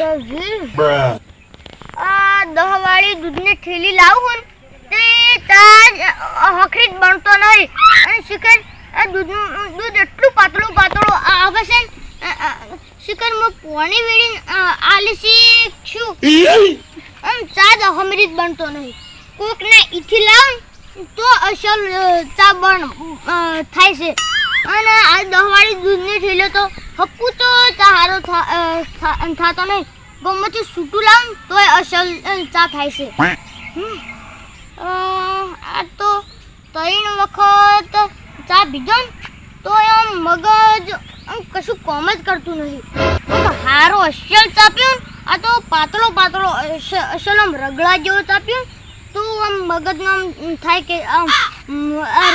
હું દૂધને આ થેલી લાવું ને તે તાજ હખરી બનતો નહીં. અને શિખર આ દૂધ દૂધ એટલું પાતળું પાતળું આવે છે શિખર હું પોણી વેડી આલીસી છું. આમ ચા જ હમરી બનતો નહીં. કોકને ઈથી લાવ તો અસલ ચા બન થાય છે. અને આ દહવાળી દૂધને થેલી તો હક્કું તો ચા થતો થા- થાતો નહીં. ગમેથી સૂટું લાવ તોય અસલ ચા થાય છે. આ તો ત્રણ વખત ચા પીધો તો આમ મગજ આમ કશું કોમ જ કરતું નથી. સારો હારો અસલ ચા ને, આ તો પાતળો પાતળો અસ- અસલ આમ રગડા જેવો ચા પીવું તો આમ મગજમાં આમ થાય કે આમ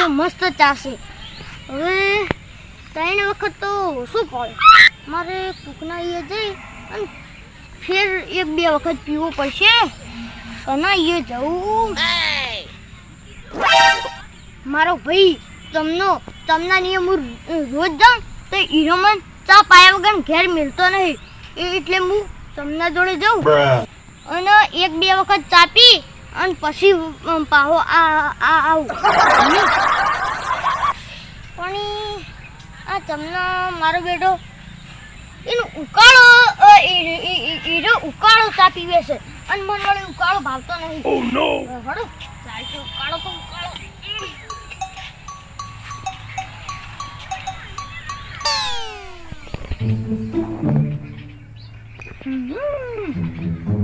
મસ્ત ચા છે. હવે ત્રણ વખત તો શું પડે મારે કૂકના એ જઈ અને ફેર એક બે વખત પીવો પડશે કના એ જવું. મારો ભાઈ તમનો તમના નિયમ હું રોજ જાઉં તો હીરોમન ચા પાયા વગર ઘેર મળતો નહીં. એ- એટલે હું તમના જોડે જાઉં અને એક બે વખત ચા પી અને પછી પાહો આ આવું હમ. પણ ઈ- આ તમને મારો બેટો એનો ઉકાળો અ, ઈ- ઈ- ઈ- ઈરો ઉકાળો ચા પીવે છે. અને મને વળી ઉકાળો ભાવતો નહીં. ઓ નો હડો ચાલ છે ઉકાળો તો ઉકાળો.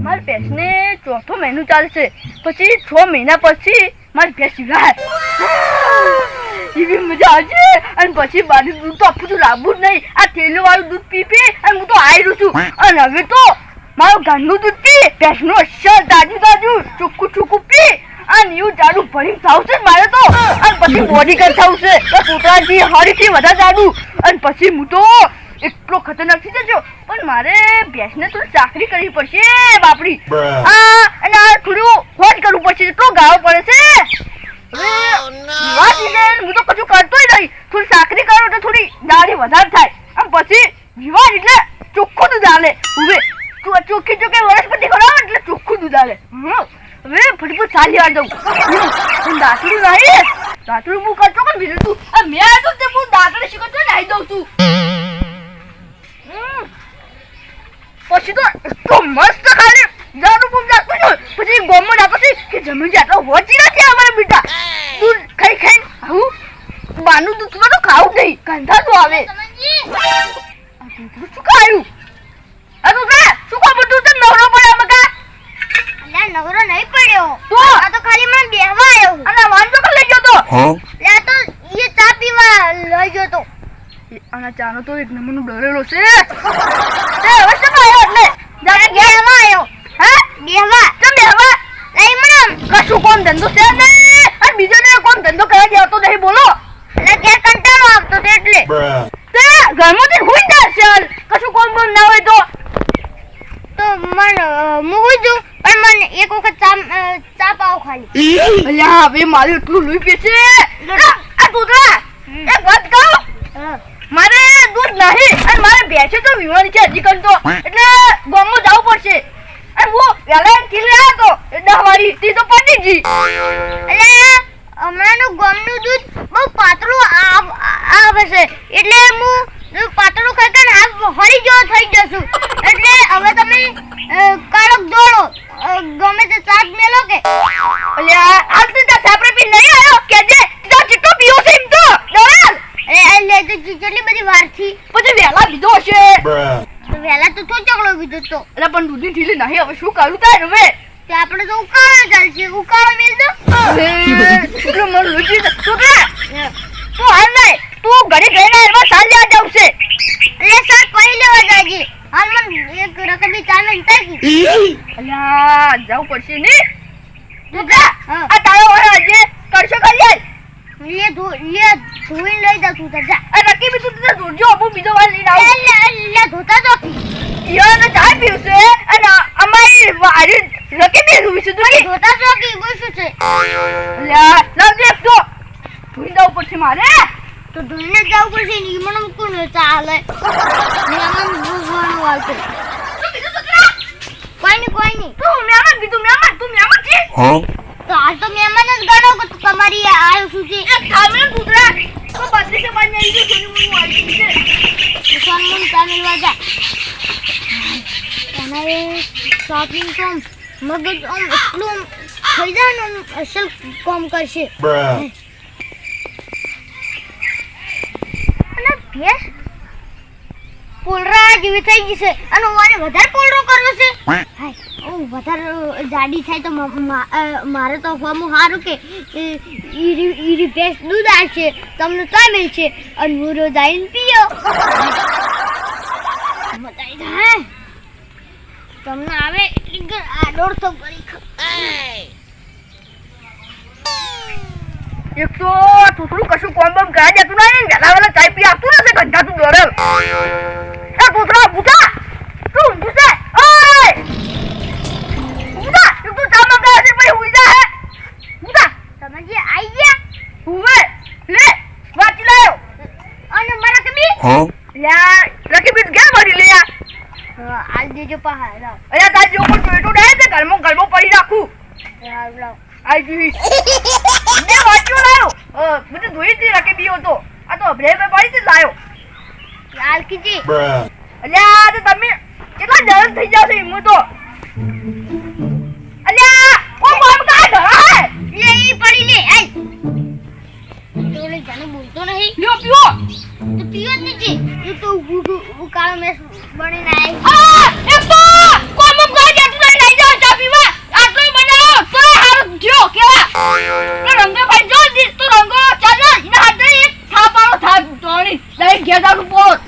મારી ભેંસને ચોથો મહિનો ચાલશે. પછી છ મહિના પછી મારી ભેંસ વિવાહ એવી મજા આવશે? અને પછી બારું દૂધ તો આપું તો લાવવું જ નહીં. આ તેલ વાળું દૂધ પી પી અને હું તો આવી છું. અને હવે તો મારું ઘરનું દૂધ પી. ભેંસનું અસર તાજું તાજું ચોખ્ખું ચોખ્ખું પી. અને એવું જાડું ભરીને થાવશે મારે તો. અને પછી બોડી કર થાવશે છે તો પોતાથી હરીથી વધારે જાડું અને પછી હું તો એટલો ખતરનાક થઈ જજો. પણ મારે ભેંસને થોડી ચાકરી કરવી પડશે બાપડી. આ અને આ થોડું હોટ કરવું પડશે એટલો ગાળો પડે છે હવે વાત ઈ છે, હું તો કશું કરતોય નહીં થોડી સાકરી કરો તો થોડી દાઢી વધારે થાય આમ પછી વિવાહ એટલે ચોખ્ખું દૂધ આલે હવે તું આ ચોખ્ખી ચોખ્ખી વનસ્પતિ ખવડાવો એટલે ચોખ્ખું દૂધ આલે હમ. હવે ફટફટ ચાલી વાર દઉં હમ. દાંતરું નહીં દાંતરું હું કરતો કે બીજું તું? મેં આવ્યો તો હું દાંતરે શીખતો નાહી દઉં છું. પછી તો એટલો મસ્ત ખાલી જાડું પૂમ જાતું છું પછી ગોમમાં છે કે જમીન જાતો હોતી નથી અમારા બેટા. દૂધ ખાઈ ખાઈ આવું. બાનું દૂધ તો ખાવું નહીં. નહીં તો આવે. શું ખાયું? આ તો શું ખબર તું તો નવરો અલ્યા નવરો નહીં પડ્યો. તો? આ તો ખાલી મને બેહવા આવ્યો અને વાંધો કર લઈ ગયો તો? લે તો એ ચા પીવા લઈ ગયો તો. આના ચાનો તો એક નંબરનો ડરેલો છે. તે વસ્તુ પાયો આવ્યો એટલે? જાને ગયા બેહવા આવ્યો હે બેહવા તમે હવે લઈ મને કશું કોમ ધંધો છે નહીં અને બીજાને કોમ ધંધો કરવા દેતો નહીં બોલો એટલે ઘેર કંટાળો આવતો તો એટલે Bruh. તે ઘરમાંથી હુઈ જાય ચાલ કશું કોમ બોમ ના હોય તો તો મન હું હુઈ જઉં પણ મને એક વખત ચા અ, ચા પાવ ખાલી અલ્યા હવે મારે એટલું લોહી છે. આ દૂધરા એક વાત કહું હા. મારે દૂધ નહીં. અને મારે ભેંસે તો વીવાની છે હજી કરતો એટલે ગામમાં જવું પડશે. અને હું વહેલા કિલ્લે આવ્યો તો એ દહ વાળી તે તો પતી ગઈ. એટલે હમણાંનું ગમનું દૂધ બહુ પાતળું આવ- આવે છે એટલે હું જો પાતળું ખાઈ ખાઈને હાથ હળી જેવો થઈ જશું એટલે હવે તમે અ, કડક દોડો અ, ગમે તે ચાટ મેલો કે અલ્યા આજ તો ત્યાં સાપરે પી નહીં આવ્યો કે જે તો ચિટ્ટો પીયો છે એમ તો દોરાલ અરે આ લે તો કેટલી બધી વારથી પછી વહેલા લીધો હશે Bruh. તો વહેલા તો કીધો તો એટલે પણ દૂધની ઢીલી નહીં હવે શું કરું તાર હવે? તે આપણે તો ઉકાળો ચાલશે ઉકાળો મેલ દો. એટલે મને લુચી છોકરા તું હાલ નહીં? તું ઘડી ના એમાં સાલ લેવા જાવ છે. એટલે સર પહી લેવા જાજે. હાલ મન એક રકમી ચાલે તાકી અલ્યા જવું પડશે ને? છોકરા આ તારો વાળો આજે કરશો કરી લે ધો લે ધોઈ લઈ જા તું જા આ રકી બી તું તો ધોજો અબુ બીજો વાર લઈને આવ. લે લે ધોતા તો. ઈયો ચા પીવું છે અને અમારી વારી રકી બી રૂવી છે. તું ધોતા છો કે શું છે? લાવજે એક તો. ધોઈ દઉં પડશે મારે. તો ધોઈને જવું પડશે ને મને કોણ ચાલે મહેમાન ભગવાન વાળશે કોઈ નહીં કોઈ નહીં. તું મહેમાન કીધું મહેમાન તું મહેમાન છે? તો આ તો મહેમાન જ ગણો કે તું તમારી આવ્યો શું છે? એ થામે કૂતરા. તો બદલી છે બાદ નહીં ગયો સોની હું આવી છે મુસલમાન તામિલ વાજા તમારે શોપિંગ કોમ મગજ આમ એટલું થઈ જાય ને અસલ કોમ કરશે. અને ભેંસ પોલરા જેવી થઈ જશે અને મારે વધારે પોલરો કરવો છે. હું વધારે જાડી થાય તો મારે તો ફોર્મ સારું કે ઈ ઈરી ભેંસ દૂધ આવશે તમને તો મળશે. અને હું રોજ આવીને પીઓ. મજા આવી જાય. તમને આવે એટલી આડોડ તો કરી એક તો ટૂટલું કશું કોમ બમ કરા જતું નહીં ને વેલા વેલા ચાય પી આપતું નથી ગંધા તું દોડે એ ટૂટલા બુટા તું ઊંધું છે? ઓય! બુટા તો ચા મંગાવે છે પછી હુઈ જા હે. બુટા તમે જે આઈ ગયા? હુવે લે વાંચી લાયો. અને મારા કબી Huh? લ્યા લકી બીજ ક્યાં ભરી લે યાર આલ દેજો પહાડ લાવ. અલ્યા તાર જેવું કોઈ પેટું નહીં તે ઘરમાં ઘરમાં પડી રાખું. આઈ ગઈ. મેં વાંચ્યું લાયો. બધું ધોઈ હતી રાખે બીયો તો. આ તો અભરે પડી હતી જ લાયો. લાલ કીજી અલ્યા તો તમે કેટલા જલન થઈ જાવ છો એમ તો. નથી. તું તો ઉભું ઉભું ઉભું મેસ બનીને આઈ એક તો કોમ બમ જતું નહીં લઈ જાવ ચા પીવા. આટલો બનાવો તો હારું થયો કેવા? તો ભાઈ જો તું રંગો ચાલો ઇના હાથે એક થાપાળો થાપ તોણી લઈ ગયા જાનું પોત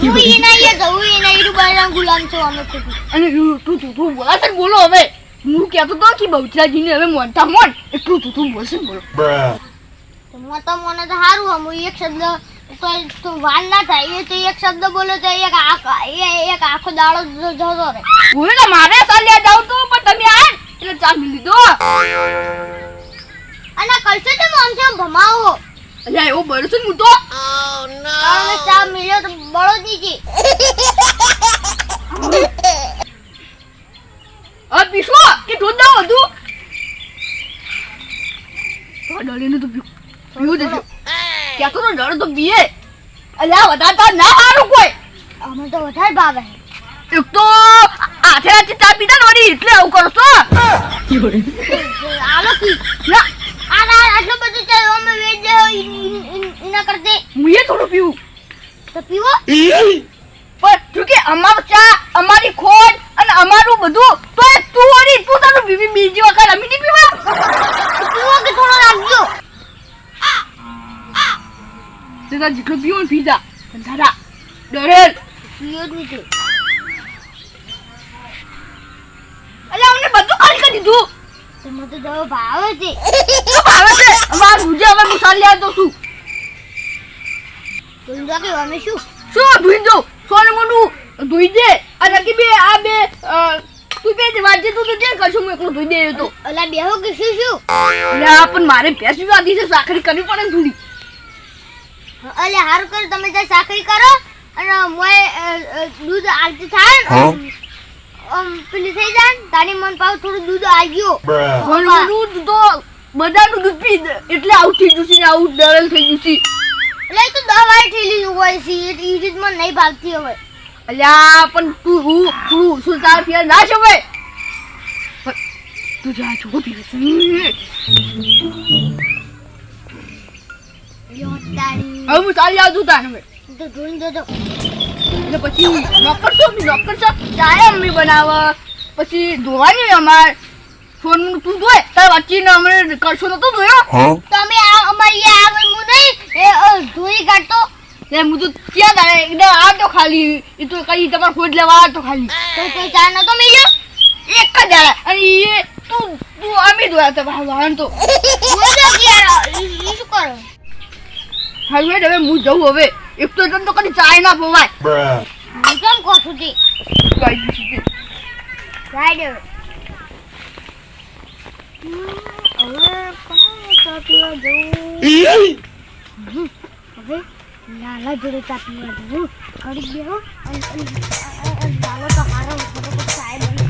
હું ઈ નહીં એ જવું ઈ નહીં બાયના ગુલામ છો અમે અને તું તું તું બોલા બોલો હવે. હું કહેતો તો કે બહુચરાજીને હવે મોનતા મોન એટલું તું તું બોલશે બોલો. તો મોને તો સારું હમ એક શબ્દ તો તો વાલ ના થાય એ તો એક શબ્દ બોલે તો એક આખ એક આખો દાડો જતો રહે. હું તો મારે સાલ્યા જાઉં તો પણ તમે આ એટલે ચા લીધો. અને કલસે તો આમ છે ભમાવો. અરે એવો બોલ્યો છું હું તો. કારણે ચા મિલ્યો તો બળો દીજી અ પીશો કે દૂધ દઉં હતું તો ડળીને તો પીવું દેજો ક્યાં તો ડળ તો બીએ અલ્યા વધારે તાર ના હારું કોઈ. અમે તો વધારે ભાવે. એક તો આથે આથે ચા પીતા ને વળી એટલે આવું કરો છો. આલો કી. ના આ આટલો બધો ચા અમે વેચ દે એના કરતે. મુએ થોડું પીવું. તો પીવો. પણ તું કે અમારો ચા અમારી ખોટ અને અમારું બધું તો એ તું વળી તું તારું બીબી બીજી વખત અમે નહીં પીવા તો પીવો કે થોડો રાખજો તે તાર જેટલું પીવું ને પી જા દાદા ડરેલ. પીવો જ નીચે અલ્યા અમને બધું ખાલી કરી દીધું. તમે તો દવા ભાવે છે. શું ભાવે છે? અમાર ભૂજે હવે મસાલે છું. તો ઈંડા કે અમે શું? શું ધોઈ દઉં સોને મોટું ધોઈ દે. અને કે બે આ બે તું બે જે વાંચે તું તો જે કરશું? હું એકલો ધોઈ દે તો. ઓલા બેહો કે શું શું? અલ્યા પણ મારે ભેંસ આધી છે સાખરી કરવી પડે થોડી. અલે હારું કરો તમે ત્યાં સાખરી કરો અને મોય દૂધ આલતી થાય ને, પેલી થઈ જાય ને, તારી મન પાવ થોડું દૂધ આવ્યો બધું તું બધાનું દૂધ પી એટલે આવું થઈ ગયું છે આવું ડરલ થઈ ગયું છે એટલે તો દવાઈ ઠેલી હોય છે એ રીતમાં નહીં ભાગતી હવે. અલ્યા પણ તું હું તું શું તાર પીએ ના છે ભાઈ. તું જા છો પી હવે હું ચાલી આવતું તાને હવે તો ધોઈને દેજો એટલે પછી નોકર છો નોકર છો? ચાય બનાવે. પછી ધોવાની અમાર. ફોન તું ધોય. તાર વચ્ચીને અમને કરશો નતો ધોયો? તમે અમારી આગળ હું નહીં ધોઈ કાઢતો. ને હું તો ક્યાં તારે? એકદમ આ તો ખાલી. એ તો કઈ તમારે ખોટ લેવા આ તો ખાલી. તો કોઈ ચા નતો મળ્યો એક જ આયા અને એ તું તું અમે ધોયા હતા. વાહન તો. શું કરો? હાલ મેડ હવે હું જઉં હવે. એક તો તમ તો કદી ચાય ના પવાય. હવે કોણ ચા જવું? હવે લાલા જોડે ચા પીવા જવું. કરી દેવો અને લાલો તો ચાય બની